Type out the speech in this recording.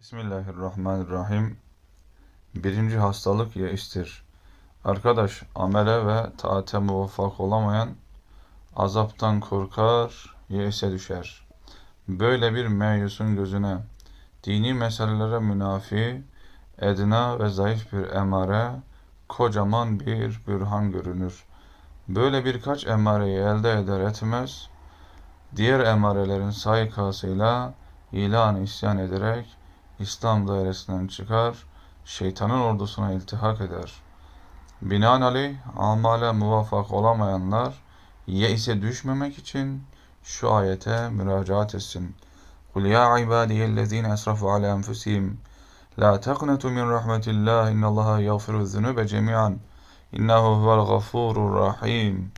Bismillahirrahmanirrahim. Birinci hastalık yeistir. Arkadaş, amele ve taate muvaffak olamayan azaptan korkar, yeise düşer. Böyle bir meyusun gözüne dini meselelere münafi, edna ve zayıf bir emare, kocaman bir bürhan görünür. Böyle birkaç emareyi elde eder etmez, diğer emarelerin saykasıyla ilan isyan ederek İslam dairesinden çıkar, şeytanın ordusuna iltihak eder. Binaenaleyh amale muvaffak olamayanlar yeise düşmemek için şu ayete müracaat etsin. Kul ya ibadiyellezine esrafu ala enfusihim la taqnatu min rahmetillah innallaha yaghfiru zunuba cemi'an innehu huvel gafurur rahim.